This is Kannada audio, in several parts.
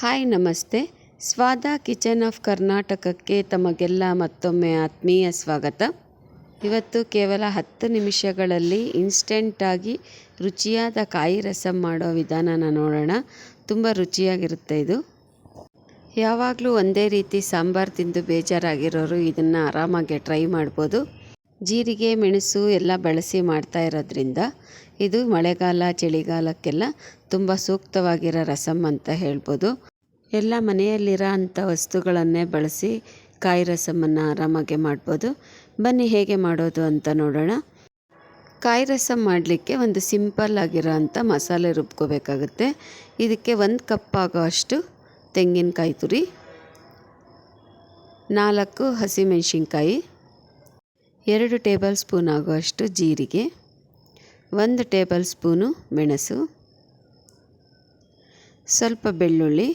ಹಾಯ್, ನಮಸ್ತೆ. ಸ್ವಾದ ಕಿಚನ್ ಆಫ್ ಕರ್ನಾಟಕಕ್ಕೆ ತಮಗೆಲ್ಲ ಮತ್ತೊಮ್ಮೆ ಆತ್ಮೀಯ ಸ್ವಾಗತ. ಇವತ್ತು ಕೇವಲ ಹತ್ತು ನಿಮಿಷಗಳಲ್ಲಿ ಇನ್ಸ್ಟೆಂಟಾಗಿ ರುಚಿಯಾದ ಕಾಯಿ ರಸಂ ಮಾಡೋ ವಿಧಾನನ ನೋಡೋಣ. ತುಂಬ ರುಚಿಯಾಗಿರುತ್ತೆ ಇದು. ಯಾವಾಗಲೂ ಒಂದೇ ರೀತಿ ಸಾಂಬಾರು ತಿಂದು ಬೇಜಾರಾಗಿರೋರು ಇದನ್ನು ಆರಾಮಾಗಿ ಟ್ರೈ ಮಾಡ್ಬೋದು. ಜೀರಿಗೆ, ಮೆಣಸು ಎಲ್ಲ ಬಳಸಿ ಮಾಡ್ತಾ ಇರೋದ್ರಿಂದ ಇದು ಮಳೆಗಾಲ, ಚಳಿಗಾಲಕ್ಕೆಲ್ಲ ತುಂಬ ಸೂಕ್ತವಾಗಿರೋ ರಸಂ ಅಂತ ಹೇಳ್ಬೋದು. ಎಲ್ಲ ಮನೆಯಲ್ಲಿರೋ ಅಂಥ ವಸ್ತುಗಳನ್ನೇ ಬಳಸಿ ಕಾಯಿ ರಸಮನ್ನು ಆರಾಮಾಗಿ ಮಾಡ್ಬೋದು. ಬನ್ನಿ, ಹೇಗೆ ಮಾಡೋದು ಅಂತ ನೋಡೋಣ. ಕಾಯಿ ರಸಂ ಮಾಡಲಿಕ್ಕೆ ಒಂದು ಸಿಂಪಲ್ ಆಗಿರೋ ಅಂಥ ಮಸಾಲೆ ರುಬ್ಕೋಬೇಕಾಗುತ್ತೆ. ಇದಕ್ಕೆ ಒಂದು ಕಪ್ ಆಗೋ ಅಷ್ಟು ತೆಂಗಿನಕಾಯಿ ತುರಿ, ನಾಲ್ಕು ಹಸಿಮೆಣಸಿನ್ಕಾಯಿ ಎರಡು ಟೇಬಲ್ ಸ್ಪೂನ್ ಆಗುವಷ್ಟು ಜೀರಿಗೆ, ಒಂದು ಟೇಬಲ್ ಸ್ಪೂನು ಮೆಣಸು, ಸ್ವಲ್ಪ ಬೆಳ್ಳುಳ್ಳಿ,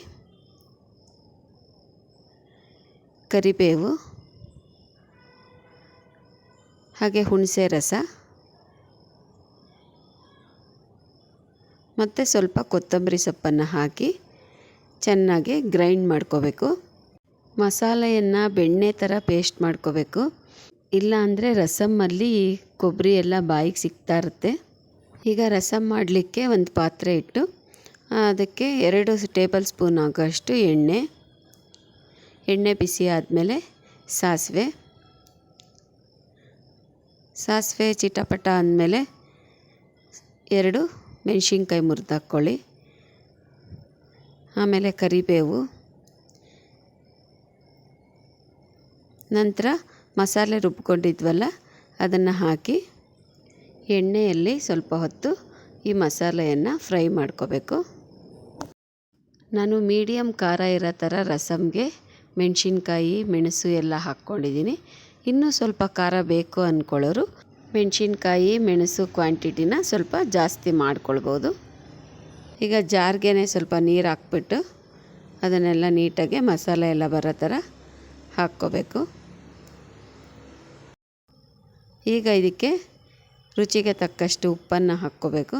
ಕರಿಬೇವು, ಹಾಗೆ ಹುಣಸೆ ರಸ, ಮತ್ತು ಸ್ವಲ್ಪ ಕೊತ್ತಂಬರಿ ಸೊಪ್ಪನ್ನು ಹಾಕಿ ಚೆನ್ನಾಗಿ ಗ್ರೈಂಡ್ ಮಾಡ್ಕೋಬೇಕು. ಮಸಾಲೆಯನ್ನು ಬೆಣ್ಣೆ ಥರ ಪೇಸ್ಟ್ ಮಾಡ್ಕೋಬೇಕು. ಇಲ್ಲ ಅಂದರೆ ರಸಮ್ಮಲ್ಲಿ ಕೊಬ್ಬರಿ ಎಲ್ಲ ಬಾಯಿಗೆ ಸಿಗ್ತಾ ಇರುತ್ತೆ. ಈಗ ರಸಮ್ ಮಾಡಲಿಕ್ಕೆ ಒಂದು ಪಾತ್ರೆ ಇಟ್ಟು, ಅದಕ್ಕೆ ಎರಡು ಟೇಬಲ್ ಸ್ಪೂನ್ ಆಗೋಷ್ಟು ಎಣ್ಣೆ ಎಣ್ಣೆ ಬಿಸಿ ಆದಮೇಲೆ ಸಾಸಿವೆ. ಸಾಸಿವೆ ಚಿಟಪಟ ಅಂದಮೇಲೆ ಎರಡು ಮೆಣಸಿನ್ಕಾಯಿ ಮುರಿದು ಹಾಕ್ಕೊಳ್ಳಿ. ಆಮೇಲೆ ಕರಿಬೇವು. ನಂತರ ಮಸಾಲೆ ರುಬ್ಕೊಂಡಿದ್ವಲ್ಲ, ಅದನ್ನು ಹಾಕಿ ಎಣ್ಣೆಯಲ್ಲಿ ಸ್ವಲ್ಪ ಹೊತ್ತು ಈ ಮಸಾಲೆಯನ್ನು ಫ್ರೈ ಮಾಡ್ಕೋಬೇಕು. ನಾನು ಮೀಡಿಯಮ್ ಖಾರ ಇರೋ ಥರ ರಸಮ್ಗೆ ಮೆಣಸಿನ್ಕಾಯಿ, ಮೆಣಸು ಎಲ್ಲ ಹಾಕ್ಕೊಂಡಿದ್ದೀನಿ. ಇನ್ನೂ ಸ್ವಲ್ಪ ಖಾರ ಬೇಕು ಅಂದ್ಕೊಳ್ಳೋರು ಮೆಣಸಿನ್ಕಾಯಿ, ಮೆಣಸು ಕ್ವಾಂಟಿಟಿನ ಸ್ವಲ್ಪ ಜಾಸ್ತಿ ಮಾಡ್ಕೊಳ್ಬೋದು. ಈಗ ಜಾರ್ಗೆ ಸ್ವಲ್ಪ ನೀರು ಹಾಕ್ಬಿಟ್ಟು ಅದನ್ನೆಲ್ಲ ನೀಟಾಗಿ ಮಸಾಲೆ ಎಲ್ಲ ಬರೋ ಥರ ಹಾಕ್ಕೋಬೇಕು. ಈಗ ಇದಕ್ಕೆ ರುಚಿಗೆ ತಕ್ಕಷ್ಟು ಉಪ್ಪನ್ನು ಹಾಕ್ಕೋಬೇಕು.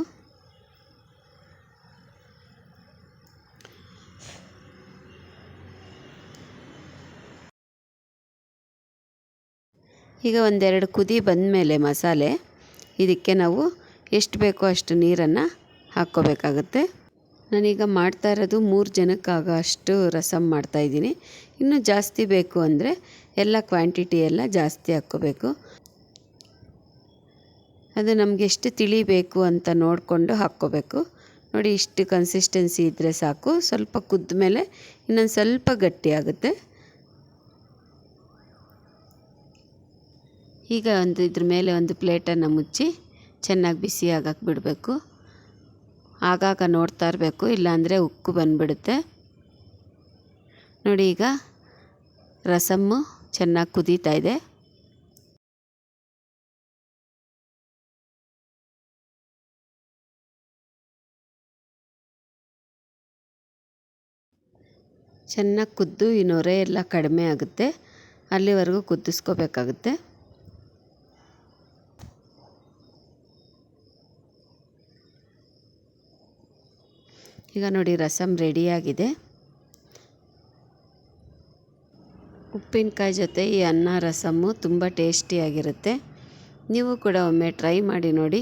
ಈಗ ಒಂದೆರಡು ಕುದಿ ಬಂದಮೇಲೆ ಮಸಾಲೆ. ಇದಕ್ಕೆ ನಾವು ಎಷ್ಟು ಬೇಕೋ ಅಷ್ಟು ನೀರನ್ನು ಹಾಕ್ಕೋಬೇಕಾಗುತ್ತೆ. ನಾನೀಗ ಮಾಡ್ತಾ ಇರೋದು ಮೂರು ಜನಕ್ಕಾಗೋ ಅಷ್ಟು ರಸಮ್ ಮಾಡ್ತಾಯಿದ್ದೀನಿ ಇನ್ನೂ ಜಾಸ್ತಿ ಬೇಕು ಅಂದರೆ ಎಲ್ಲ ಕ್ವಾಂಟಿಟಿ ಎಲ್ಲ ಜಾಸ್ತಿ ಹಾಕ್ಕೋಬೇಕು. ಅದು ನಮಗೆ ಎಷ್ಟು ತಿಳಿಬೇಕು ಅಂತ ನೋಡಿಕೊಂಡು ಹಾಕ್ಕೋಬೇಕು. ನೋಡಿ, ಇಷ್ಟು ಕನ್ಸಿಸ್ಟೆನ್ಸಿ ಇದ್ದರೆ ಸಾಕು. ಸ್ವಲ್ಪ ಕುದ್ದ ಮೇಲೆ ಇನ್ನೊಂದು ಸ್ವಲ್ಪ ಗಟ್ಟಿಯಾಗುತ್ತೆ ಈಗ ಒಂದು ಇದ್ರ ಮೇಲೆ ಒಂದು ಪ್ಲೇಟನ್ನು ಮುಚ್ಚಿ ಚೆನ್ನಾಗಿ ಬಿಸಿ ಆಗಕ್ಕೆ ಬಿಡಬೇಕು ಆಗಾಗ ನೋಡ್ತಾ ಇರಬೇಕು, ಇಲ್ಲಾಂದರೆ ಉಕ್ಕು ಬಂದುಬಿಡುತ್ತೆ. ನೋಡಿ, ಈಗ ರಸಮ್ಮು ಚೆನ್ನಾಗಿ ಕುದೀತಾ ಇದೆ. ಚೆನ್ನಾಗಿ ಕುದ್ದು ಈ ನೊರೆ ಎಲ್ಲ ಕಡಿಮೆ ಆಗುತ್ತೆ. ಅಲ್ಲಿವರೆಗೂ ಕುದಿಸ್ಕೋಬೇಕಾಗುತ್ತೆ ಈಗ ನೋಡಿ ರಸಮ್ ರೆಡಿಯಾಗಿದೆ ಉಪ್ಪಿನಕಾಯಿ ಜೊತೆ ಈ ಅನ್ನ ರಸಮ್ಮು ತುಂಬ ಟೇಸ್ಟಿಯಾಗಿರುತ್ತೆ ನೀವು ಕೂಡ ಒಮ್ಮೆ ಟ್ರೈ ಮಾಡಿ ನೋಡಿ.